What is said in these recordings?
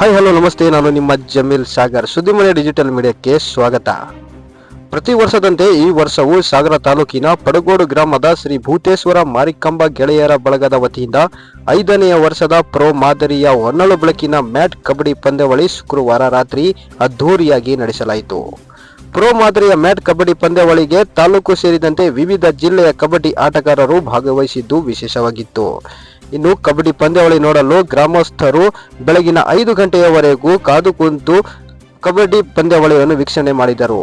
Hi hello ನಮಸ್ತೆ. ನಾನು ನಿಮ್ಮ ಜಮೀಲ್ ಸಾಗರ್. ಸುದ್ದಿಮನೆ ಡಿಜಿಟಲ್ ಮೀಡಿಯಾಕ್ಕೆ ಸ್ವಾಗತ. ಪ್ರತಿ ವರ್ಷದಂತೆ ಈ ವರ್ಷವೂ ಸಾಗರ ತಾಲೂಕಿನ ಪಡಗೋಡು ಗ್ರಾಮದ ಶ್ರೀ ಭೂತೇಶ್ವರ ಮಾರಿಕಂಬ ಗೆಳೆಯರ ಬಳಗದ ವತಿಯಿಂದ ಐದನೆಯ ವರ್ಷದ ಪ್ರೋ ಮಾದರಿಯ ಹೊನ್ನಳು ಬೆಳಕಿನ ಮ್ಯಾಟ್ ಕಬಡ್ಡಿ ಪಂದ್ಯಾವಳಿ ಶುಕ್ರವಾರ ರಾತ್ರಿ ಅದ್ಧೂರಿಯಾಗಿ ನಡೆಸಲಾಯಿತು. ಪ್ರೋ ಮಾದರಿಯ ಮ್ಯಾಟ್ ಕಬಡ್ಡಿ ಪಂದ್ಯಾವಳಿಗೆ ತಾಲೂಕು ಸೇರಿದಂತೆ ವಿವಿಧ ಜಿಲ್ಲೆಯ ಕಬಡ್ಡಿ ಆಟಗಾರರು ಭಾಗವಹಿಸಿದ್ದು ವಿಶೇಷವಾಗಿತ್ತು. ಇನ್ನು ಕಬಡ್ಡಿ ಪಂದ್ಯಾವಳಿ ನೋಡಲು ಗ್ರಾಮಸ್ಥರು ಬೆಳಗಿನ ಐದು ಗಂಟೆಯವರೆಗೂ ಕಾದು ಕುಂತು ಕಬಡ್ಡಿ ಪಂದ್ಯಾವಳಿಯನ್ನು ವೀಕ್ಷಣೆ ಮಾಡಿದರು.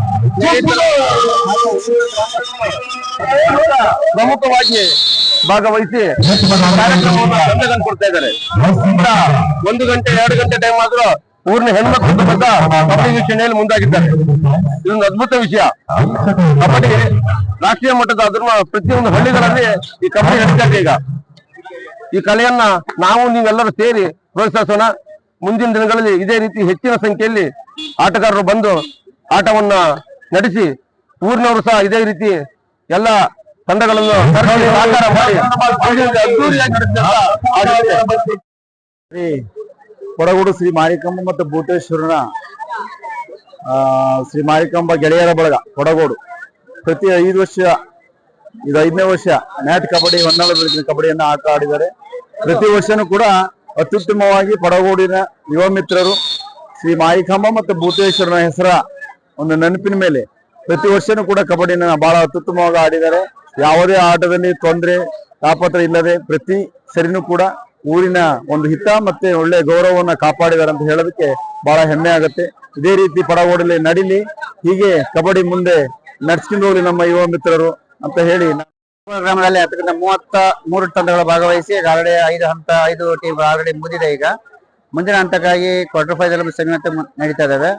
ಪ್ರಮುಖವಾಗಿ ಭಾಗವಹಿಸಿ ಕಾರ್ಯಕ್ರಮವನ್ನು ಕೊಡ್ತಾ ಇದ್ದಾರೆ. ಒಂದು ಗಂಟೆ, ಎರಡು ಗಂಟೆ ಟೈಮ್ ಆದ್ರೂ ಊರಿನ ಹೆಣ್ಮಕ್ಳು ಬಂದ ಕಬಡ್ಡಿ ವೀಕ್ಷಣೆಯಲ್ಲಿ ಮುಂದಾಗಿದ್ದಾರೆ. ಇದೊಂದು ಅದ್ಭುತ ವಿಷಯ. ಕಬಡ್ಡಿ ರಾಷ್ಟ್ರೀಯ ಮಟ್ಟದ ಅದ್ರ ಪ್ರತಿಯೊಂದು ಹಳ್ಳಿಗಳಲ್ಲಿ ಈ ಕಬಡ್ಡಿ ನಡೀತಾ ಈಗ. ಈ ಕಲೆಯನ್ನ ನಾವು ನೀವೆಲ್ಲರೂ ಸೇರಿ ಪ್ರೋತ್ಸಾಹಿಸೋಣ. ಮುಂದಿನ ದಿನಗಳಲ್ಲಿ ಇದೇ ರೀತಿ ಹೆಚ್ಚಿನ ಸಂಖ್ಯೆಯಲ್ಲಿ ಆಟಗಾರರು ಬಂದು ಆಟವನ್ನ ನಡೆಸಿ ಊರಿನವರು ಸಹ ಇದೇ ರೀತಿ ಎಲ್ಲ ತಂಡಗಳನ್ನು ಸಹಕಾರ ಶ್ರೀ ಕೊಡಗುಡು ಶ್ರೀ ಮಾರಿಕಂಬ ಮತ್ತು ಭೂತೇಶ್ವರನ ಶ್ರೀ ಮಾರಿಕಂಬ ಗೆಳೆಯರ ಬಳಗ ಕೊಡಗೋಡು. ಪ್ರತಿ ಐದು ವರ್ಷ, ಇದು ಐದನೇ ವರ್ಷ ಮ್ಯಾಟ್ ಕಬಡ್ಡಿ, ಹೊನ್ನಾಳ ಬೆಳಕಿನ ಕಬಡ್ಡಿಯನ್ನು ಆಟ ಆಡಿದ್ದಾರೆ. ಪ್ರತಿ ವರ್ಷನೂ ಕೂಡ ಅತ್ಯುತ್ತಮವಾಗಿ ಕೊಡಗೋಡಿನ ಯುವ ಮಿತ್ರರು ಶ್ರೀ ಮಾರಿಕಂಬ ಮತ್ತು ಭೂತೇಶ್ವರನ ಹೆಸರ ಒಂದು ನೆನಪಿನ ಮೇಲೆ. ಪ್ರತಿ ವರ್ಷನೂ ಕೂಡ ಕಬಡ್ಡಿನ ಬಹಳ ಅತ್ಯುತ್ತಮವಾಗಿ ಆಡಿದ್ದಾರೆ. ಯಾವುದೇ ಆಟದಲ್ಲಿ ತೊಂದರೆ, ತಾಪತ್ರ ಇಲ್ಲದೆ ಪ್ರತಿ ಸರಿನೂ ಕೂಡ ಊರಿನ ಒಂದು ಹಿತ ಮತ್ತೆ ಒಳ್ಳೆ ಗೌರವವನ್ನ ಕಾಪಾಡಿದ್ದಾರೆ ಅಂತ ಹೇಳೋದಕ್ಕೆ ಬಹಳ ಹೆಮ್ಮೆ ಆಗುತ್ತೆ. ಇದೇ ರೀತಿ ಪಡಗೋಡಲ್ಲಿ ನಡಿಲಿ. ಹೀಗೆ ಕಬಡ್ಡಿ ಮುಂದೆ ನಡ್ಸ್ಕೊಂಡು ಹೋಗ್ಲಿ ನಮ್ಮ ಯುವ ಮಿತ್ರರು ಅಂತ ಹೇಳಿ ಗ್ರಾಮದಲ್ಲಿ ಹತ್ತರಿಂದ ಮೂವತ್ತ ಮೂರು ತಂಡಗಳು ಭಾಗವಹಿಸಿ ಆಲ್ರೆಡಿ ಐದು ಹಂತ ಐದು ಟೀಮ್ ಆಲ್ರೆಡಿ ಮುಗಿದಿದೆ ಈಗ. ಮುಂದಿನ ಹಂತಕ್ಕಾಗಿ ಕ್ವಾರ್ಟರ್ ಫೈನಲ್ ಸೆಮಿ ನಡೀತಾ ಇದಾವೆ.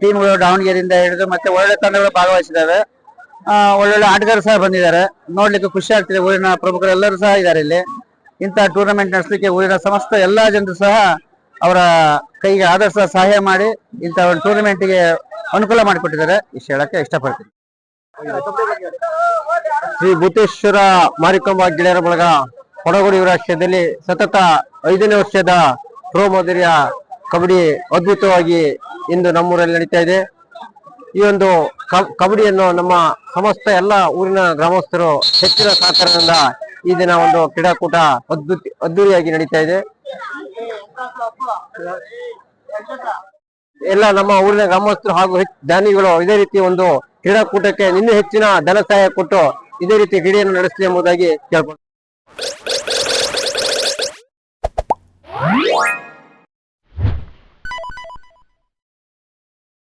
ಟೀಮ್ಗಳು ದಾವಣಗೆರೆಯಿಂದ ಹಿಡಿದು ಮತ್ತೆ ಒಳ್ಳೆ ತಂಡಗಳು ಭಾಗವಹಿಸಿದ್ದಾವೆ. ಒಳ್ಳೊಳ್ಳೆ ಆಟಗಾರರು ಸಹ ಬಂದಿದ್ದಾರೆ. ನೋಡ್ಲಿಕ್ಕೆ ಖುಷಿ ಆಗ್ತಿದೆ. ಊರಿನ ಪ್ರಮುಖರು ಎಲ್ಲರೂ ಸಹ ಇದ್ದಾರೆ ಇಲ್ಲಿ. ಇಂತಹ ಟೂರ್ನಮೆಂಟ್ ನಡೆಸಲಿಕ್ಕೆ ಊರಿನ ಸಮಸ್ತ ಎಲ್ಲಾ ಜನರು ಸಹ ಅವರ ಕೈಗೆ ಆದರ್ಶ ಸಹಾಯ ಮಾಡಿ ಇಂತಹ ಒಂದು ಟೂರ್ನಮೆಂಟ್ಗೆ ಅನುಕೂಲ ಮಾಡಿಕೊಟ್ಟಿದ್ದಾರೆ. ಇಷ್ಟು ಹೇಳಕ್ಕೆ ಇಷ್ಟಪಡ್ತೀನಿ. ಶ್ರೀ ಭೂತೇಶ್ವರ ಮಾರಿಕಂಬ ಗೆಳೆಯರ ಬಳಗ ಕೊಡಗುಡಿ ರಾಷ್ಟ್ರದಲ್ಲಿ ಸತತ ಐದನೇ ವರ್ಷದ ಪ್ರೋ ಮಾದರಿಯ ಕಬಡ್ಡಿ ಅದ್ಭುತವಾಗಿ ಇಂದು ನಮ್ಮೂರಲ್ಲಿ ನಡೀತಾ ಇದೆ. ಈ ಒಂದು ಕಬಡ್ಡಿಯನ್ನು ನಮ್ಮ ಸಮಸ್ತ ಎಲ್ಲ ಊರಿನ ಗ್ರಾಮಸ್ಥರು ಹೆಚ್ಚಿನ ಸಹಕಾರದಿಂದ ಈ ದಿನ ಒಂದು ಕ್ರೀಡಾಕೂಟ ಅದ್ಭುತ ಅದ್ದೂರಿಯಾಗಿ ನಡೀತಾ ಇದೆ. ಎಲ್ಲ ನಮ್ಮ ಊರಿನ ಗ್ರಾಮಸ್ಥರು ಹಾಗೂ ದಾನಿಗಳು ಇದೇ ರೀತಿ ಒಂದು ಕ್ರೀಡಾಕೂಟಕ್ಕೆ ಇನ್ನೂ ಹೆಚ್ಚಿನ ಧನ ಸಹಾಯ ಕೊಟ್ಟು ಇದೇ ರೀತಿ ಕ್ರೀಡೆಯನ್ನು ನಡೆಸಲಿ ಎಂಬುದಾಗಿ ಕೇಳ್ಕೊಂಡು